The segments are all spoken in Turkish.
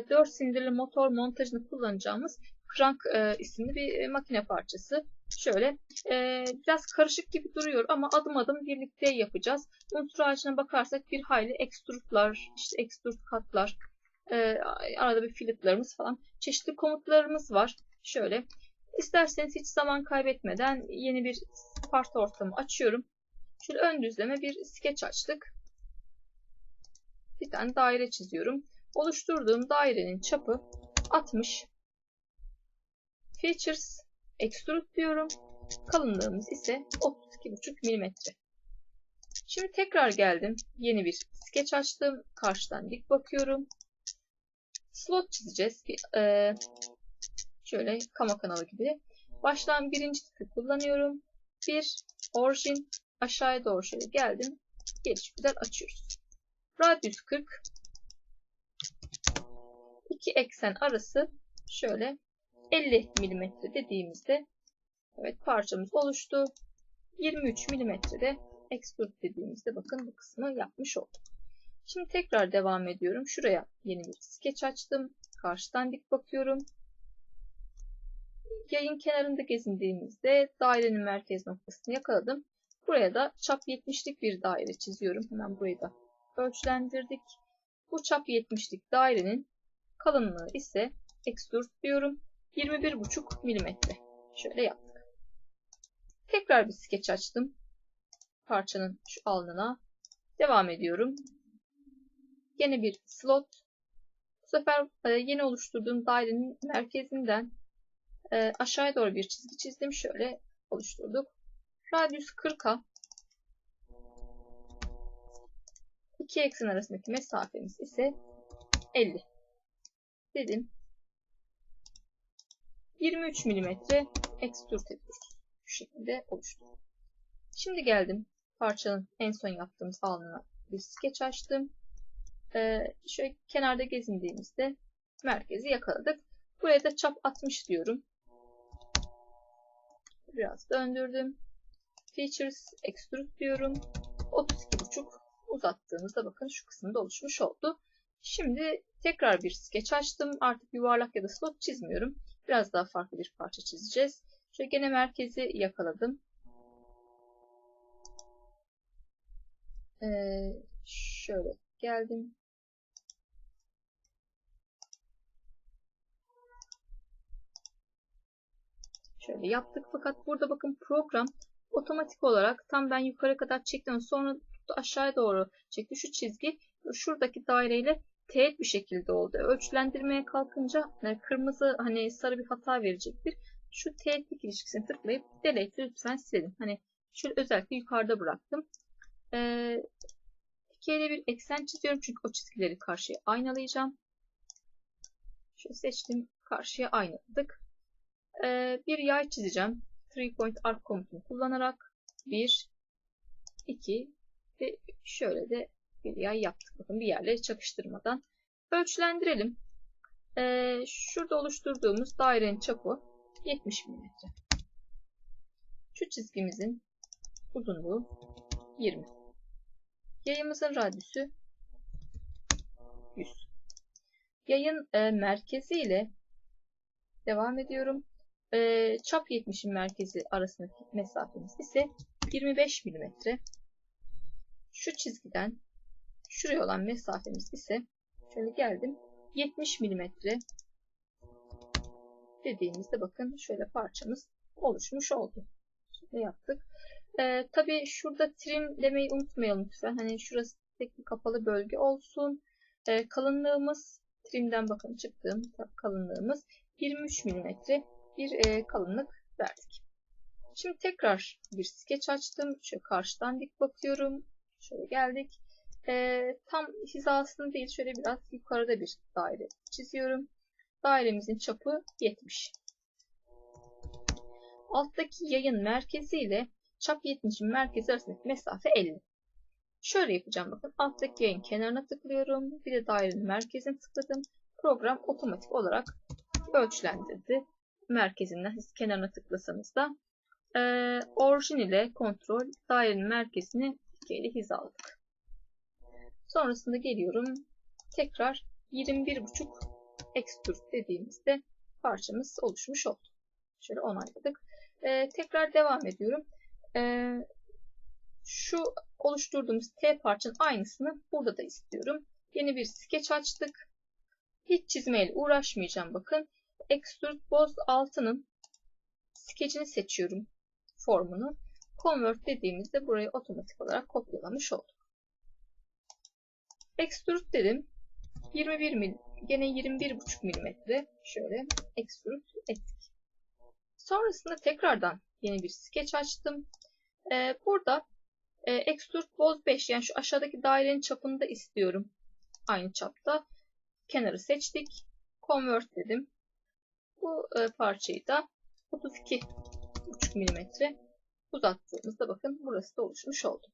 e, 4 silindirli motor montajını kullanacağımız crank e, isimli bir makine parçası. Şöyle e, biraz karışık gibi duruyor ama adım adım birlikte yapacağız. Unsur ağacına bakarsak bir hayli ekstrutlar, işte ekstrut katlar, e, arada bir filiplerimiz falan çeşitli komutlarımız var. Şöyle isterseniz hiç zaman kaybetmeden yeni bir part ortamı açıyorum. Şöyle ön düzleme bir skeç açtık. Bir tane daire çiziyorum. Oluşturduğum dairenin çapı 60. Features Extrude diyorum. Kalınlığımız ise 32,5 mm. Şimdi tekrar geldim. Yeni bir skeç açtım. Karşıdan dik bakıyorum. Slot çizeceğiz. Ee, şöyle kama kanalı gibi. Baştan birinci tipi kullanıyorum. Bir orijin aşağıya doğru şöyle geldim. Geliş güzel açıyoruz. Radius 40. İki eksen arası şöyle 50 mm dediğimizde evet parçamız oluştu. 23 mm'de extrude dediğimizde bakın bu kısmı yapmış olduk. Şimdi tekrar devam ediyorum. Şuraya yeni bir skeç açtım. Karşıdan dik bakıyorum. Yayın kenarında gezindiğimizde dairenin merkez noktasını yakaladım. Buraya da çap 70'lik bir daire çiziyorum. Hemen burayı da ölçülendirdik. Bu çap 70'lik dairenin kalınlığı ise extrude diyorum. 21,5 mm. Şöyle yaptık. Tekrar bir skeç açtım. Parçanın şu alnına. Devam ediyorum. Yine bir slot. Bu sefer e, yeni oluşturduğum dairenin merkezinden e, aşağıya doğru bir çizgi çizdim. Şöyle oluşturduk. Radius 40'a iki eksen arasındaki mesafemiz ise 50 dedim. 23 mm extrude ediyoruz. Şu şekilde oluştu. Şimdi geldim parçanın en son yaptığımız alnına bir skeç açtım. Ee, şöyle kenarda gezindiğimizde merkezi yakaladık. Buraya da çap 60 diyorum. Biraz döndürdüm. Features extrude diyorum. 32,5 uzattığımızda bakın şu kısımda oluşmuş oldu. Şimdi tekrar bir skeç açtım. Artık yuvarlak ya da slot çizmiyorum. Biraz daha farklı bir parça çizeceğiz. Şöyle gene merkezi yakaladım. Ee, şöyle geldim. Şöyle yaptık fakat burada bakın program otomatik olarak tam ben yukarı kadar çektim sonra aşağıya doğru çekti. Şu çizgi şuradaki daireyle teğet bir şekilde oldu. Ölçülendirmeye kalkınca e, kırmızı hani sarı bir hata verecektir. Şu teğetlik ilişkisini tıklayıp delete lütfen silelim. Hani şöyle özellikle yukarıda bıraktım. Ee, dikeyli bir eksen çiziyorum çünkü o çizgileri karşıya aynalayacağım. Şöyle seçtim. Karşıya aynaladık. Ee, bir yay çizeceğim. 3 point arc komutunu kullanarak 1 2 ve şöyle de bir yay yaptık. Bakın bir yerleri çakıştırmadan. Ölçülendirelim. Ee, şurada oluşturduğumuz dairenin çapı 70 mm. Şu çizgimizin uzunluğu 20. Yayımızın radyüsü 100. Yayın e, merkezi ile devam ediyorum. E, çap 70'in merkezi arasındaki mesafemiz ise 25 mm. Şu çizgiden Şuraya olan mesafemiz ise şöyle geldim 70 mm dediğimizde bakın şöyle parçamız oluşmuş oldu. Şöyle yaptık. Ee, Tabi şurada trim demeyi unutmayalım lütfen. Hani şurası tek bir kapalı bölge olsun. Ee, kalınlığımız trimden bakın çıktığım kalınlığımız 23 mm bir e, kalınlık verdik. Şimdi tekrar bir skeç açtım. Şöyle karşıdan dik bakıyorum. Şöyle geldik e, tam hizasını değil şöyle biraz yukarıda bir daire çiziyorum. Dairemizin çapı 70. Alttaki yayın merkezi ile çap 70'in merkezi arasındaki mesafe 50. Şöyle yapacağım bakın. Alttaki yayın kenarına tıklıyorum. Bir de dairenin merkezine tıkladım. Program otomatik olarak ölçülendirdi. Merkezinden siz kenarına tıklasanız da e, orijin ile kontrol dairenin merkezini dikeyli hizaladık. Sonrasında geliyorum. Tekrar 21,5 extrude dediğimizde parçamız oluşmuş oldu. Şöyle onayladık. Ee, tekrar devam ediyorum. Ee, şu oluşturduğumuz T parçanın aynısını burada da istiyorum. Yeni bir sketch açtık. Hiç çizmeyle uğraşmayacağım bakın. Extrude Boss 6'nın skecini seçiyorum. Formunu. Convert dediğimizde burayı otomatik olarak kopyalamış olduk. Extrude dedim. 21 mil, gene 21,5 milimetre şöyle extrude ettik. Sonrasında tekrardan yeni bir sketch açtım. Ee, burada e, extrude boz 5 yani şu aşağıdaki dairenin çapını da istiyorum. Aynı çapta. Kenarı seçtik. Convert dedim. Bu e, parçayı da 32,5 milimetre uzattığımızda bakın burası da oluşmuş oldu.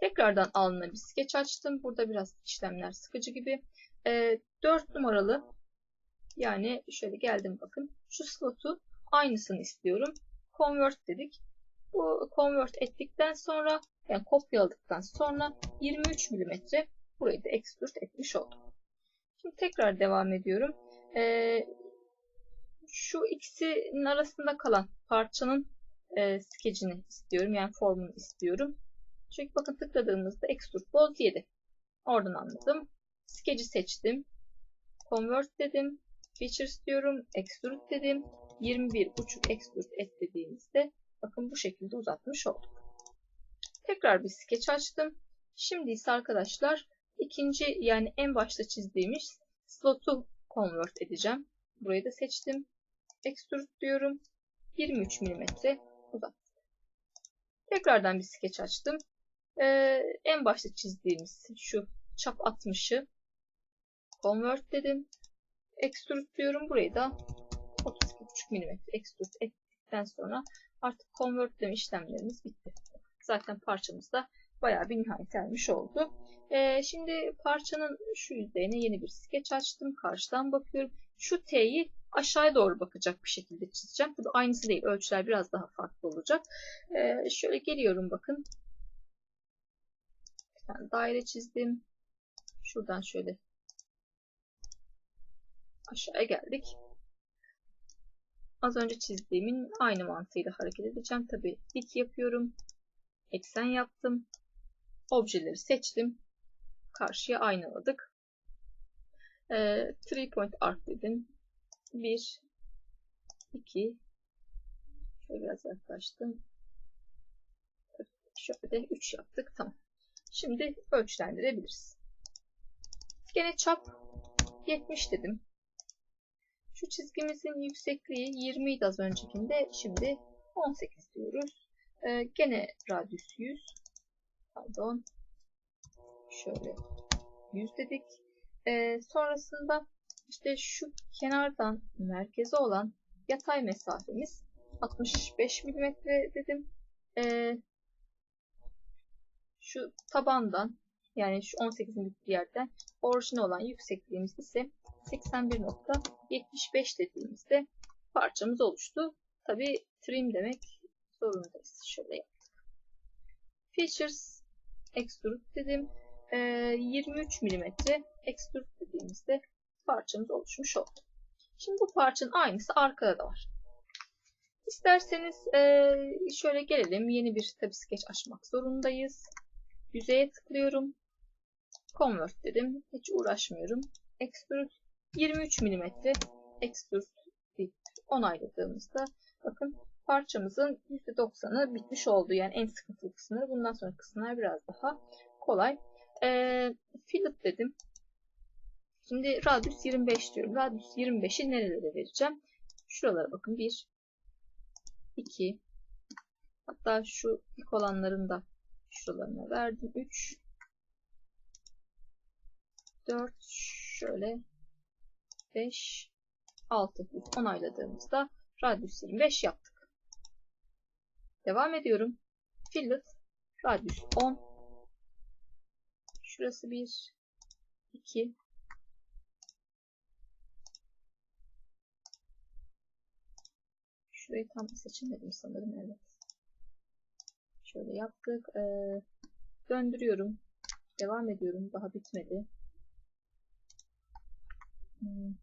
Tekrardan alnına bir skeç açtım. Burada biraz işlemler sıkıcı gibi. E, 4 numaralı yani şöyle geldim bakın. Şu slotu aynısını istiyorum. Convert dedik. Bu convert ettikten sonra yani kopyaladıktan sonra 23 mm burayı da extrude etmiş oldum. Şimdi tekrar devam ediyorum. Ee, şu ikisinin arasında kalan parçanın e, skecini istiyorum. Yani formunu istiyorum. Çünkü bakın tıkladığımızda extrude boz 7. Oradan anladım. Skeci seçtim. Convert dedim. Features diyorum. Extrude dedim. 21.5 extrude et dediğimizde bakın bu şekilde uzatmış olduk. Tekrar bir sketch açtım. Şimdi ise arkadaşlar ikinci yani en başta çizdiğimiz slotu convert edeceğim. Burayı da seçtim. Extrude diyorum. 23 mm uzattım. Tekrardan bir sketch açtım. Ee, en başta çizdiğimiz şu çap 60'ı convert dedim. Extrude diyorum. Burayı da 32,5 mm extrude ettikten sonra artık convertleme işlemlerimiz bitti. Zaten parçamız da bayağı bir nihayet ermiş oldu. Ee, şimdi parçanın şu yüzeyine yeni bir sketch açtım. Karşıdan bakıyorum. Şu T'yi aşağıya doğru bakacak bir şekilde çizeceğim. Tabii aynısı değil. Ölçüler biraz daha farklı olacak. Ee, şöyle geliyorum bakın. Tane daire çizdim. Şuradan şöyle aşağıya geldik. Az önce çizdiğimin aynı mantığıyla hareket edeceğim. Tabi dik yapıyorum. Eksen yaptım. Objeleri seçtim. Karşıya aynaladık. Ee, three point arc dedim. 1 2 Şöyle biraz yaklaştım. Şöyle de 3 yaptık. Tamam. Şimdi ölçülendirebiliriz. Gene çap 70 dedim. Şu çizgimizin yüksekliği 20 idi az öncekinde. Şimdi 18 diyoruz. Ee, gene radyüs 100. Pardon. Şöyle 100 dedik. Ee, sonrasında işte şu kenardan merkeze olan yatay mesafemiz 65 mm dedim. Ee, şu tabandan yani şu 18'in bittiği yerden orijinal olan yüksekliğimiz ise 81.75 dediğimizde parçamız oluştu. Tabi trim demek zorundayız. Şöyle yaptık. Features extrude dedim. Ee, 23 mm extrude dediğimizde parçamız oluşmuş oldu. Şimdi bu parçanın aynısı arkada da var. İsterseniz e, şöyle gelelim. Yeni bir tabi sketch açmak zorundayız. Yüzeye tıklıyorum. Convert dedim. Hiç uğraşmıyorum. Extrude 23 mm extrude onayladığımızda bakın parçamızın %90'ı bitmiş oldu. Yani en sıkıntılı kısımları. Bundan sonra kısımlar biraz daha kolay. Ee, fillet dedim. Şimdi radius 25 diyorum. Radius 25'i nerelere vereceğim? Şuralara bakın. 1 2 hatta şu ilk olanların da şuralarına verdim. 3 4 şöyle 5 6 onayladığımızda radius 25 yaptık. Devam ediyorum. Fillet radius 10 şurası 1 2 Şurayı tam seçemedim sanırım. Evet. Şöyle yaptık. Ee, döndürüyorum. Devam ediyorum. Daha bitmedi. Hmm.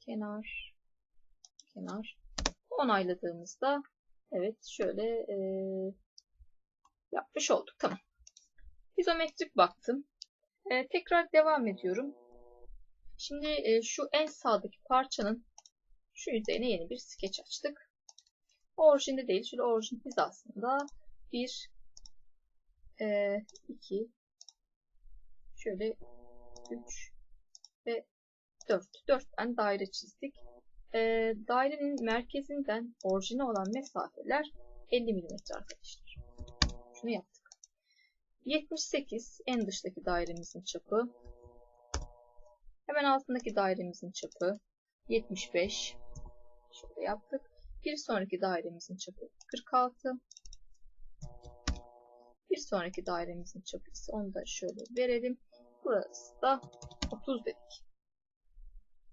Kenar, kenar. Onayladığımızda evet şöyle e, yapmış olduk. Tamam. İzometrik baktım. E, tekrar devam ediyorum. Şimdi e, şu en sağdaki parçanın şu yüzeyine yeni bir skeç açtık. Orijinde değil. Şöyle orijin hizasında 1 2 şöyle 3 ve 4. 4 tane daire çizdik. E, dairenin merkezinden orijine olan mesafeler 50 mm arkadaşlar. Şunu yaptık. 78 en dıştaki dairemizin çapı. Hemen altındaki dairemizin çapı 75. Şöyle yaptık. Bir sonraki dairemizin çapı 46. Bir sonraki dairemizin çapı ise onu da şöyle verelim. Burası da 30 dedik.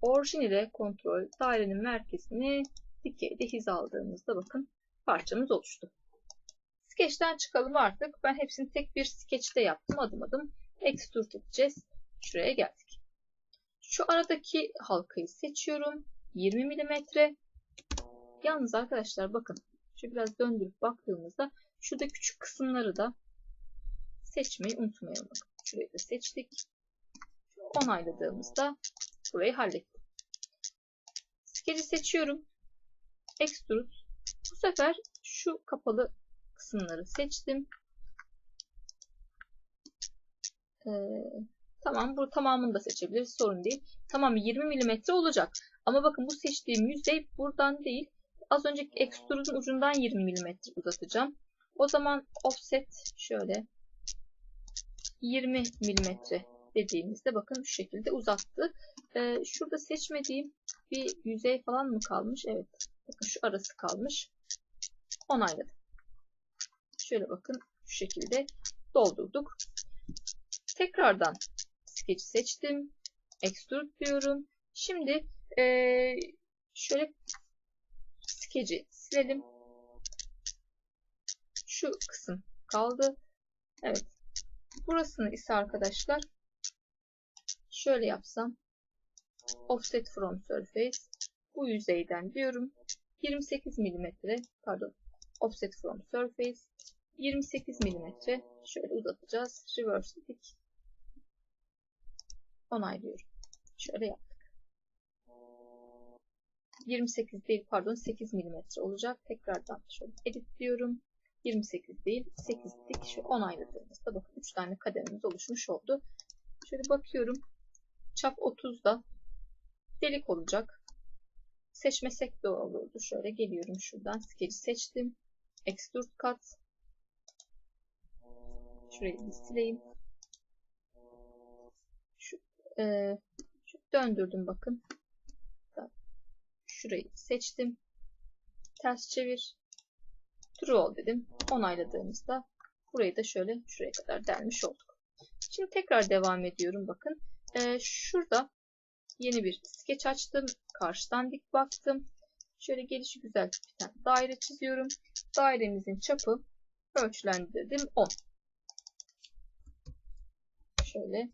Orijin ile kontrol dairenin merkezini dikeyde hizaladığımızda bakın parçamız oluştu. Skeçten çıkalım artık. Ben hepsini tek bir skeçte yaptım adım adım. Extrude edeceğiz. Şuraya geldik. Şu aradaki halkayı seçiyorum. 20 mm. Yalnız arkadaşlar bakın. Şu biraz döndürüp baktığımızda şurada küçük kısımları da seçmeyi unutmayalım. Şurayı da seçtik. Onayladığımızda burayı hallettim. Skeci seçiyorum. Extrude. Bu sefer şu kapalı kısımları seçtim. Ee, tamam bu tamamını da seçebiliriz sorun değil. Tamam 20 mm olacak. Ama bakın bu seçtiğim yüzey buradan değil. Az önceki extrude'un ucundan 20 mm uzatacağım. O zaman offset şöyle 20 mm dediğimizde bakın şu şekilde uzattı. Ee, şurada seçmediğim bir yüzey falan mı kalmış? Evet. Bakın şu arası kalmış. Onayladım. Şöyle bakın şu şekilde doldurduk. Tekrardan skeci seçtim. Extrude diyorum. Şimdi ee, şöyle skeci silelim. Şu kısım kaldı. Evet. Burasını ise arkadaşlar şöyle yapsam offset from surface bu yüzeyden diyorum 28 mm pardon offset from surface 28 mm şöyle uzatacağız. Reverse dedik. Onaylıyorum. Şöyle yaptık. 28 değil pardon 8 mm olacak. Tekrardan şöyle edit diyorum. 28 değil 8 dedik. Şu onayladığımızda bakın 3 tane kademimiz oluşmuş oldu. Şöyle bakıyorum. Çap 30'da delik olacak. Seçmesek de olurdu. Şöyle geliyorum şuradan. Skeci seçtim. Extrude cut. Şurayı bir sileyim. E, döndürdüm bakın. Şurayı seçtim. Ters çevir. True ol dedim. Onayladığımızda burayı da şöyle şuraya kadar delmiş olduk. Şimdi tekrar devam ediyorum bakın. E, şurada yeni bir skeç açtım. Karşıdan dik baktım. Şöyle gelişi güzel bir tane daire çiziyorum. Dairemizin çapı ölçülendirdim 10 şöyle.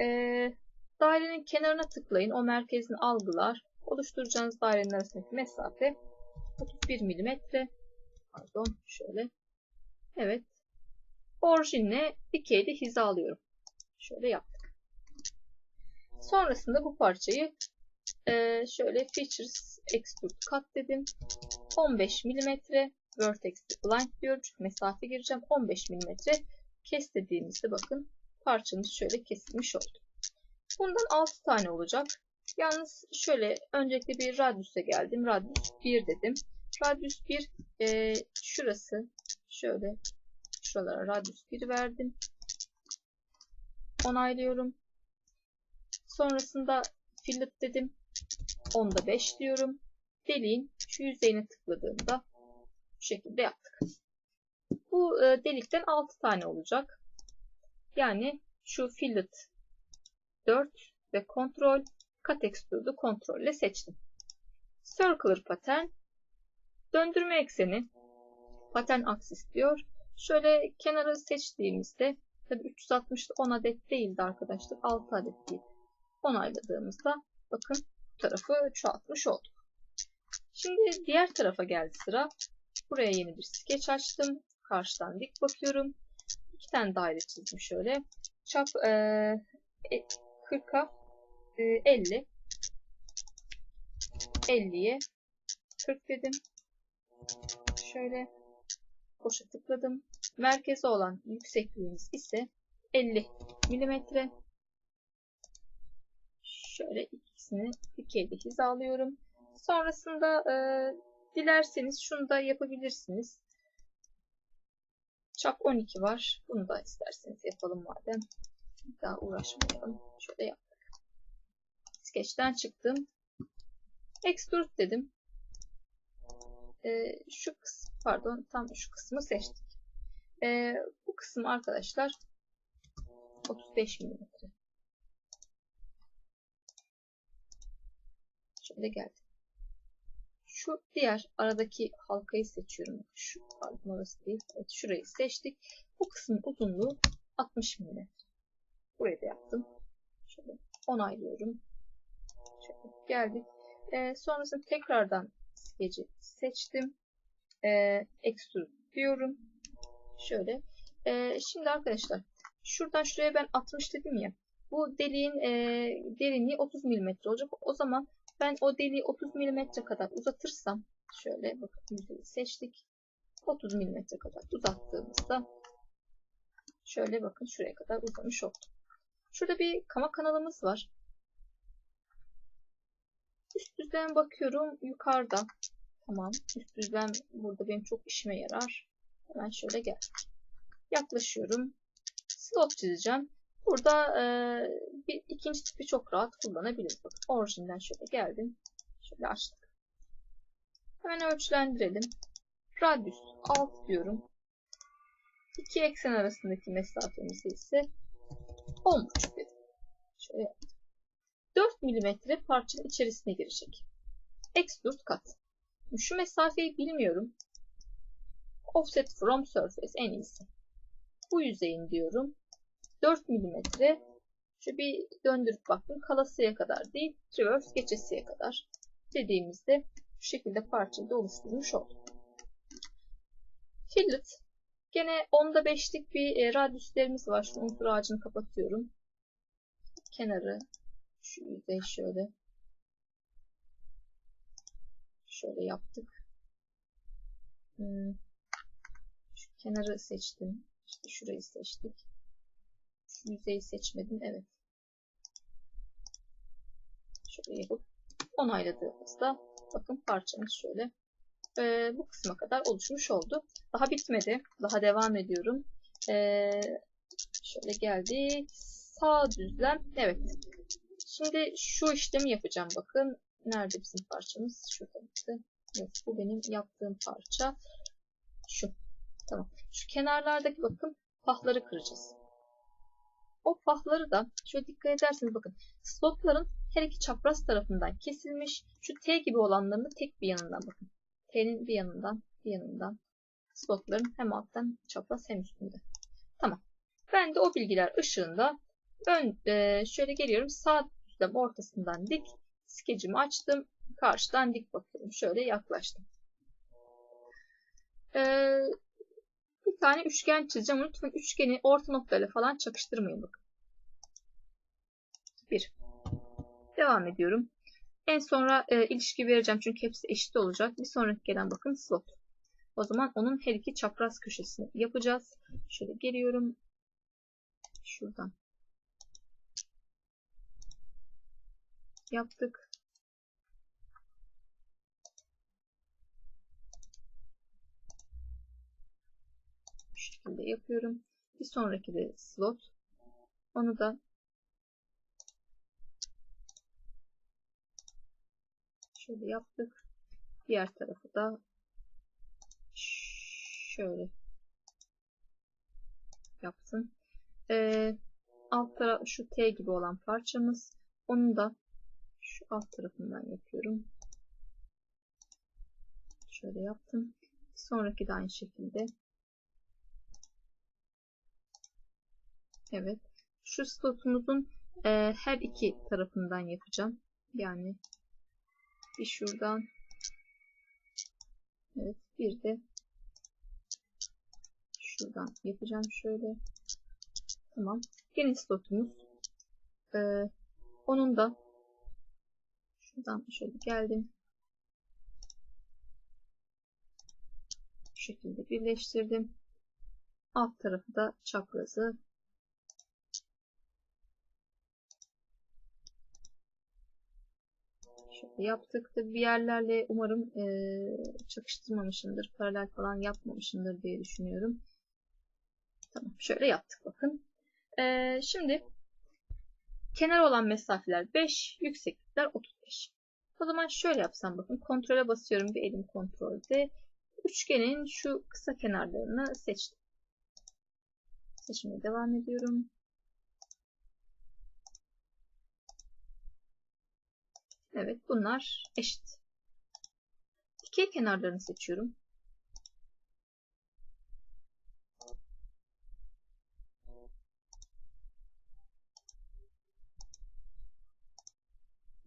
Ee, dairenin kenarına tıklayın. O merkezini algılar. Oluşturacağınız dairenin arasındaki mesafe 31 mm. Pardon şöyle. Evet. Orijinle dikeyde hizalıyorum. Şöyle yaptık. Sonrasında bu parçayı e, şöyle Features Extrude Cut dedim. 15 mm Vertex Blind. Çünkü mesafe gireceğim. 15 mm kes dediğimizde bakın parçamız şöyle kesilmiş oldu. Bundan 6 tane olacak. Yalnız şöyle öncelikle bir radyüse geldim. Radyüs 1 dedim. Radyüs 1 e, şurası şöyle şuralara radyüs 1 verdim. Onaylıyorum. Sonrasında fillet dedim. Onda 5 diyorum. Deliğin şu yüzeyine tıkladığımda bu şekilde yaptık. Bu e, delikten 6 tane olacak. Yani şu fillet 4 ve kontrol cut extrude'u kontrolle seçtim. Circular pattern döndürme ekseni pattern axis diyor. Şöyle kenarı seçtiğimizde tabi 360'da 10 adet değildi arkadaşlar. 6 adet değil. Onayladığımızda bakın bu tarafı çoğaltmış olduk. Şimdi diğer tarafa geldi sıra. Buraya yeni bir skeç açtım. Karşıdan dik bakıyorum. İki tane daire çizdim şöyle. Çap e, 40'a e, 50. 50'ye 40 dedim. Şöyle boşa tıkladım. Merkezi olan yüksekliğimiz ise 50 milimetre. Şöyle ikisini dikeyde hizalıyorum. Sonrasında e, dilerseniz şunu da yapabilirsiniz. Çap 12 var. Bunu da isterseniz yapalım madem. Daha uğraşmayalım. Şöyle yaptık. Sketch'ten çıktım. Extrude dedim. Ee, şu kısım, pardon tam şu kısmı seçtik. Ee, bu kısım arkadaşlar 35 mm. Şöyle geldi. Şu diğer aradaki halkayı seçiyorum. Şu pardon değil. Evet, şurayı seçtik. Bu kısmın uzunluğu 60 mm. Burayı da yaptım. Şöyle onaylıyorum. Şöyle geldik. Ee, sonrasında tekrardan skeci seçtim. Ee, extrude diyorum. Şöyle. Ee, şimdi arkadaşlar şuradan şuraya ben 60 dedim ya. Bu deliğin e, derinliği 30 mm olacak. O zaman ben o deliği 30 mm kadar uzatırsam şöyle bakın seçtik. 30 mm kadar uzattığımızda şöyle bakın şuraya kadar uzamış oldu. Şurada bir kama kanalımız var. Üst düzlem bakıyorum yukarıda. Tamam. Üst düzlem burada benim çok işime yarar. Hemen şöyle gel. Yaklaşıyorum. Slot çizeceğim. Burada e, bir ikinci tipi çok rahat kullanabiliriz. Bakın orijinden şöyle geldim. Şöyle açtık. Hemen ölçülendirelim. Radius 6 diyorum. İki eksen arasındaki mesafemiz ise 10.5 dedim. Şöyle yaptım. 4 mm parçanın içerisine girecek. Extrude kat. Şu mesafeyi bilmiyorum. Offset from surface en iyisi. Bu yüzeyin diyorum. 4 mm şu bir döndürüp baktım kalasıya kadar değil reverse geçesiye kadar dediğimizde şu şekilde parçayı da oluşturmuş olduk. Fillet gene 10'da 5'lik bir e, radyüslerimiz var. Şu unsur ağacını kapatıyorum. Kenarı şu yüzey şöyle şöyle yaptık. Hmm. Şu kenarı seçtim. İşte şurayı seçtik. Şu yüzeyi seçmedim. Evet. Şöyle yapıp onayladığımızda bakın parçamız şöyle e, bu kısma kadar oluşmuş oldu. Daha bitmedi. Daha devam ediyorum. E, şöyle geldik. Sağ düzlem. Evet. Şimdi şu işlemi yapacağım. Bakın. Nerede bizim parçamız? Şurada. Evet. Bu benim yaptığım parça. Şu. Tamam. Şu kenarlardaki bakın pahları kıracağız. O pahları da şöyle dikkat ederseniz bakın slotların her iki çapraz tarafından kesilmiş. Şu T gibi olanlarını tek bir yanından bakın. T'nin bir yanından bir yanından slotların hem alttan çapraz hem üstünde. Tamam. Ben de o bilgiler ışığında ön e, şöyle geliyorum sağ düzlem ortasından dik skecimi açtım. Karşıdan dik bakıyorum. Şöyle yaklaştım. Ee, bir tane üçgen çizeceğim. Lütfen üçgeni orta noktayla falan çakıştırmayın bakın. Bir. Devam ediyorum. En sonra e, ilişki vereceğim çünkü hepsi eşit olacak. Bir sonraki gelen bakın slot. O zaman onun her iki çapraz köşesini yapacağız. Şöyle geliyorum. Şuradan. Yaptık. Bu şekilde yapıyorum. Bir sonraki de slot. Onu da Şöyle yaptık. Diğer tarafı da şöyle yaptım. Ee, alt taraf şu T gibi olan parçamız. Onu da şu alt tarafından yapıyorum. Şöyle yaptım. Sonraki de aynı şekilde Evet. Şu slotumuzun e, her iki tarafından yapacağım. Yani bir şuradan evet bir de şuradan yapacağım şöyle. Tamam. Yeni slotumuz. E, onun da şuradan şöyle geldim. Bu şekilde birleştirdim. Alt tarafı da çaprazı Şöyle yaptık. Tabii bir yerlerle umarım e, çakıştırmamışımdır. Paralel falan yapmamışımdır diye düşünüyorum. Tamam. Şöyle yaptık bakın. E, şimdi kenar olan mesafeler 5, yükseklikler 35. O zaman şöyle yapsam bakın. Kontrole basıyorum. Bir elim kontrolde. Üçgenin şu kısa kenarlarını seçtim. Seçmeye devam ediyorum. Evet bunlar eşit. Dikey kenarlarını seçiyorum.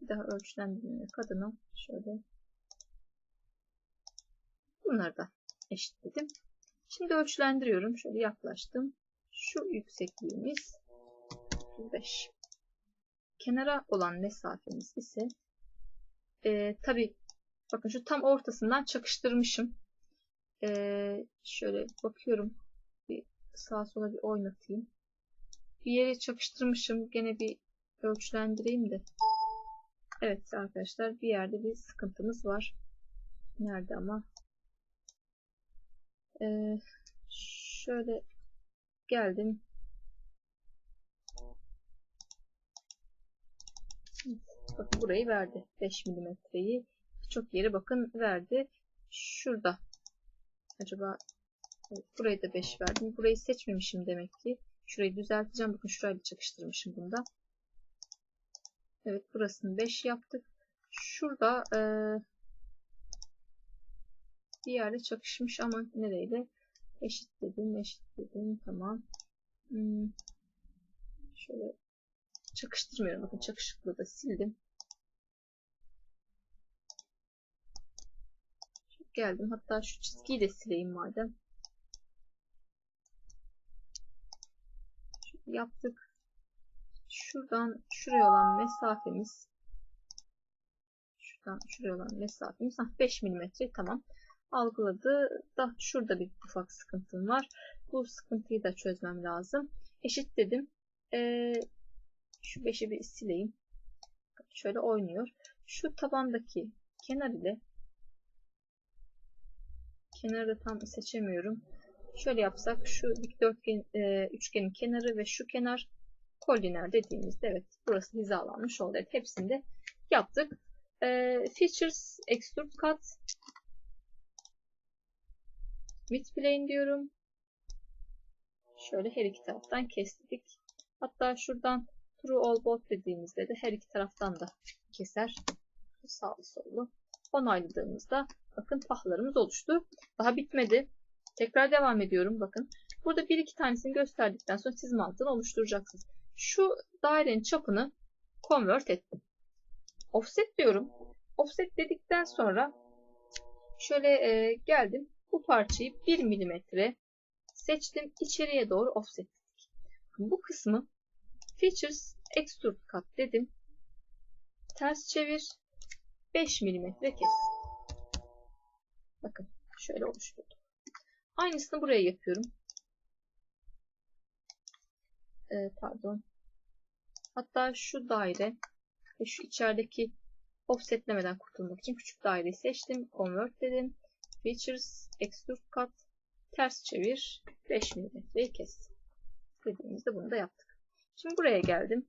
Bir daha ölçülendirmek adına şöyle bunları da eşitledim. Şimdi ölçülendiriyorum. Şöyle yaklaştım. Şu yüksekliğimiz 35. Kenara olan mesafemiz ise e, tabi bakın şu tam ortasından çakıştırmışım. E, şöyle bakıyorum. Bir sağa sola bir oynatayım. Bir yere çakıştırmışım. Gene bir ölçülendireyim de. Evet arkadaşlar bir yerde bir sıkıntımız var. Nerede ama? Ee, şöyle geldim. Bakın burayı verdi. 5 milimetreyi. Çok yeri bakın verdi. Şurada. Acaba burayı da 5 verdim. Burayı seçmemişim demek ki. Şurayı düzelteceğim. Bakın şurayla çakıştırmışım bunda. Evet burasını 5 yaptık. Şurada e, bir yerde çakışmış ama nereyle? Eşitledim, eşitledim. Tamam. Hmm. Şöyle çakıştırmıyorum. Bakın çakışıklığı da sildim. Geldim. Hatta şu çizgiyi de sileyim madem. Şöyle yaptık. Şuradan şuraya olan mesafemiz şuradan şuraya olan mesafemiz 5 mm tamam algıladı. Da şurada bir ufak sıkıntım var. Bu sıkıntıyı da çözmem lazım. Eşit dedim. Ee, şu 5'i bir sileyim. Şöyle oynuyor. Şu tabandaki kenar ile kenarı da tam seçemiyorum. Şöyle yapsak şu dikdörtgen e, üçgenin kenarı ve şu kenar koliner dediğimizde evet burası hizalanmış oldu. Evet, hepsini de yaptık. E, features extrude cut mid plane diyorum. Şöyle her iki taraftan kestik. Hatta şuradan true all both dediğimizde de her iki taraftan da keser. Sağlı sollu. Onayladığımızda bakın pahlarımız oluştu. Daha bitmedi. Tekrar devam ediyorum. Bakın. Burada bir iki tanesini gösterdikten sonra siz mantığını oluşturacaksınız. Şu dairenin çapını convert ettim. Offset diyorum. Offset dedikten sonra şöyle e, geldim. Bu parçayı 1 milimetre seçtim. içeriye doğru offset ettik. Bu kısmı Features Extrude Cut dedim. Ters çevir. 5 milimetre kes. Bakın şöyle oluşturdu. Aynısını buraya yapıyorum. Ee, pardon. Hatta şu daire ve şu içerideki offsetlemeden kurtulmak için küçük daireyi seçtim. Convert dedim. Features, Extrude Cut, ters çevir, 5 mm'yi kes. Dediğimizde bunu da yaptık. Şimdi buraya geldim.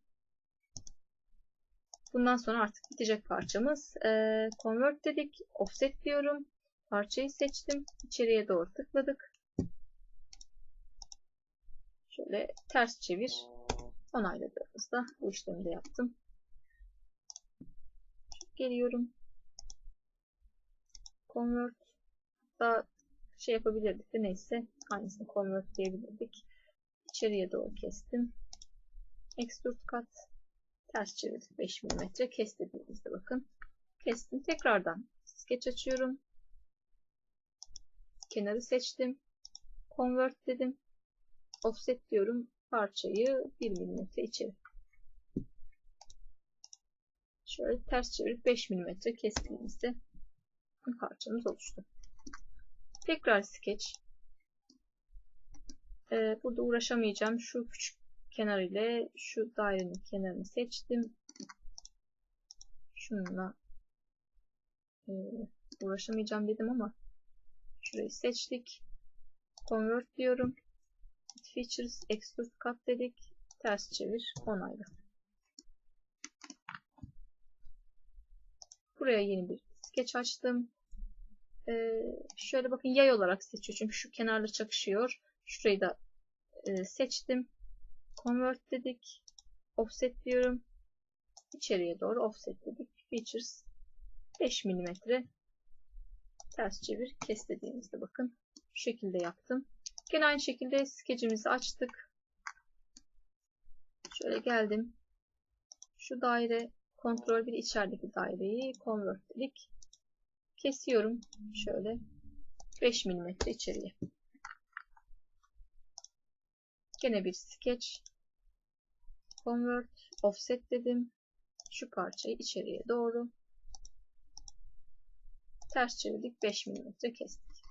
Bundan sonra artık bitecek parçamız. Ee, convert dedik. Offset diyorum. Parçayı seçtim. İçeriye doğru tıkladık. Şöyle ters çevir. Onayladığımızda bu işlemi de yaptım. Geliyorum. Convert. Daha şey yapabilirdik de neyse. Aynısını convert diyebilirdik. içeriye doğru kestim. Extrude kat. Ters çevir 5 mm. Kes dediğimizde bakın. Kestim. Tekrardan sketch açıyorum. Kenarı seçtim. Convert dedim. Offset diyorum. Parçayı 1 mm içeri. Şöyle ters çevirip 5 mm kestiğimizde parçamız oluştu. Tekrar sketch. Ee, burada uğraşamayacağım. Şu küçük kenar ile şu dairenin kenarını seçtim. Şununla e, uğraşamayacağım dedim ama şurayı seçtik. Convert diyorum. Features Extrude Cut dedik. Ters çevir. Onayla. Buraya yeni bir sketch açtım. Ee, şöyle bakın yay olarak seçiyor. Çünkü şu kenarla çakışıyor. Şurayı da e, seçtim. Convert dedik. Offset diyorum. İçeriye doğru offset dedik. Features 5 mm ters çevir kes dediğimizde bakın şu şekilde yaptım. Gene aynı şekilde skecimizi açtık. Şöyle geldim. Şu daire kontrol bir içerideki daireyi convert. Kesiyorum. Şöyle 5 mm içeriye. Gene bir sketch. Convert. Offset dedim. Şu parçayı içeriye doğru. Ters çevirdik. 5 mm kestik.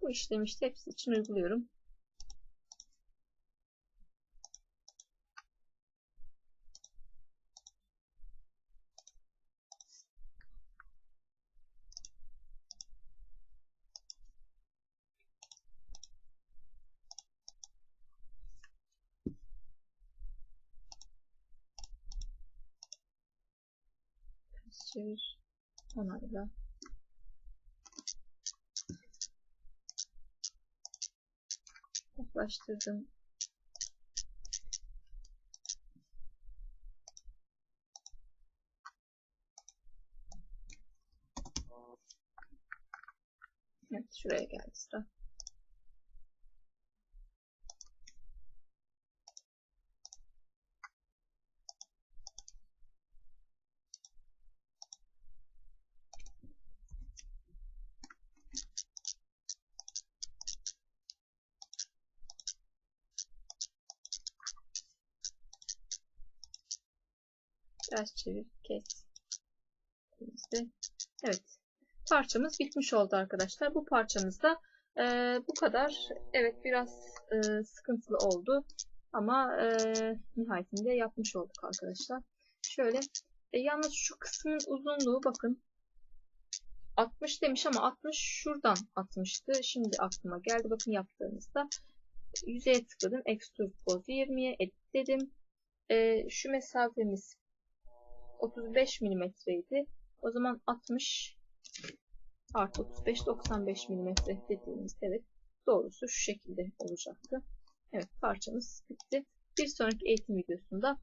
Bu işlemi işte hepsi için uyguluyorum. Çevir. Onayla. Yaklaştırdım. Evet şuraya geldi sıra. Ters çevir, kes. Evet. Parçamız bitmiş oldu arkadaşlar. Bu parçamız da e, bu kadar. Evet biraz e, sıkıntılı oldu. Ama e, nihayetinde yapmış olduk arkadaşlar. Şöyle e, yalnız şu kısmın uzunluğu bakın 60 demiş ama 60 şuradan 60'tı. Şimdi aklıma geldi. Bakın yaptığımızda yüzeye tıkladım. Extrude Pose 20'ye edit dedim. E, şu mesafemiz 35 milimetreydi. O zaman 60 artı 35 95 milimetre dediğimiz evet doğrusu şu şekilde olacaktı. Evet parçamız bitti. Bir sonraki eğitim videosunda